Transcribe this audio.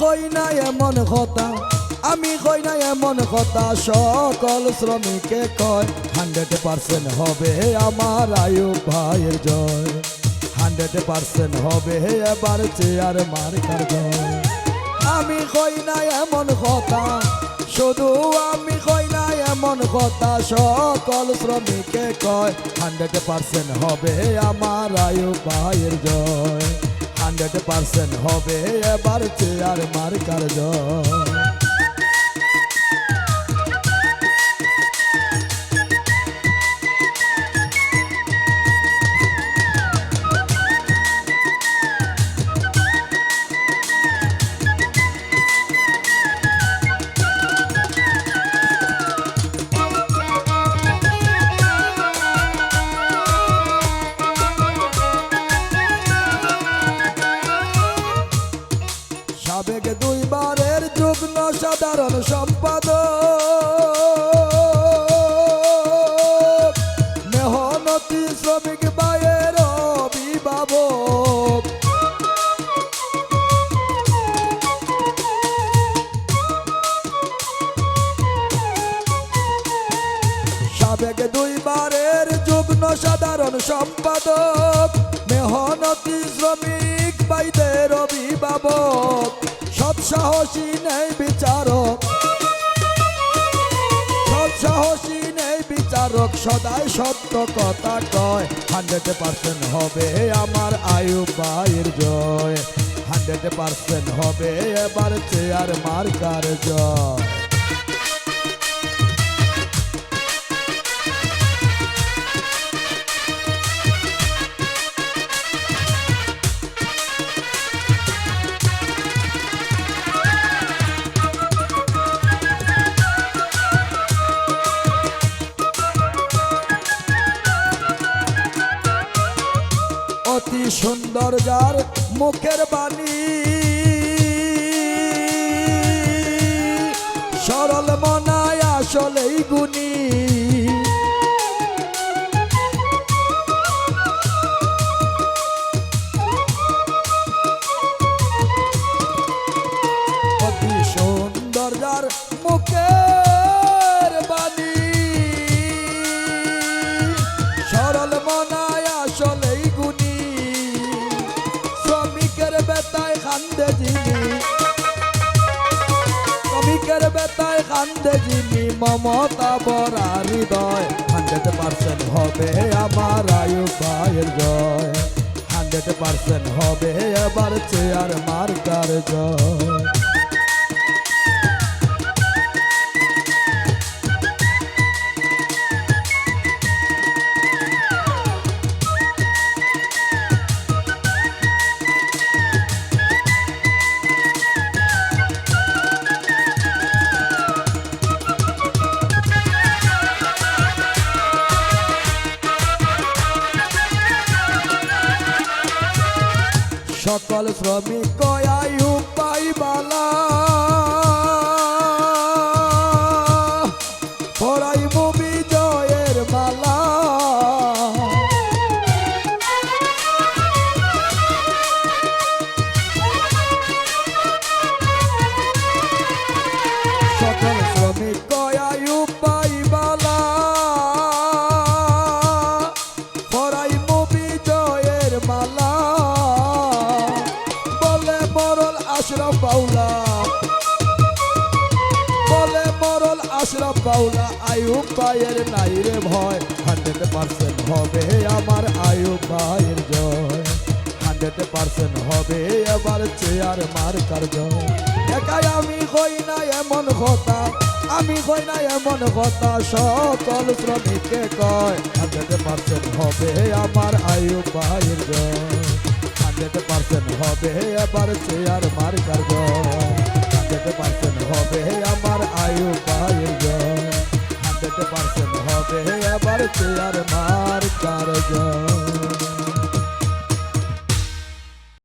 কই না এমন কথা, আমি কই না এমন কথা, সকল শ্রমিকে কয়, হান্ড্রেড পার্সেন্ট হবে আমার আয়ু ভাইয়ের জয়। হান্ড্রেড পার্সেন্ট হবে এবার চেয়ার মার্কার জয়। আমি কই না এমন কথা, শুধু আমি কই না এমন কথা, সকল শ্রমিকে কয়, হান্ড্রেড পার্সেন্ট হবে আমার আয়ু ভাইয়ের জয়। হান্ড্রেড পার্সেন্ট হবে এবার চেয়ার মার্কার জয় সাধারণ সম্পাদক। মেহনতি শ্রমিক ভাইয়ের অভিভাবক। সাবেক দুইবারের যুগ্ম সাধারণ সম্পাদক, মেহনতি শ্রমিক ভাইদের অভিভাবক। সৎ সাহসী নেই বিচারক। সব সাহসী নেই বিচারক, সদাই সত্য কথা কয়। হান্ড্রেড পার্সেন্ট হবে আমার আয়ু পায়ের জয়। হান্ড্রেড পার্সেন্ট হবে এবার চেয়ার মার্কার জয়। সুন্দর যার মুখের বাণী। বেতায় কান্দে যিনি মমতা বরা হৃদয়। হান্ড্রেড পার্সেন্ট হবে আমার আয়ু ভাইয়ের জয়। হান্ড্রেড পার্সেন্ট হবে এবার চেয়ার মার্কার জয়। সকল শ্রমিক আয়ু পাইবালা বাউলা বলে মরল আশরাফ বাউলা আয়ুব ভাইয়ের নাই রে ভয়। হান্ড্রেড পার্সেন্ট হবে আমার আয়ুব ভাইয়ের জয়। হান্ড্রেড পার্সেন্ট হবে এবার চেয়ার মার্কার জয়। একাই আমি হই না এমন কথা, আমি হই না এমন কথা, সকল শ্রমিককে কয়। হান্ড্রেড পার্সেন্ট হবে আমার আয়ুব ভাইয়ের জয়। হান্ড্রেড পার্সেন্ট হবে এবার চেয়ার মার্কার জয় হান্ড্রেড পার্সেন্ট হবে আমার আয়ু পায়ের হান্ড্রেড পার্সেন্ট হবে এবার চেয়ার মার্কার জয়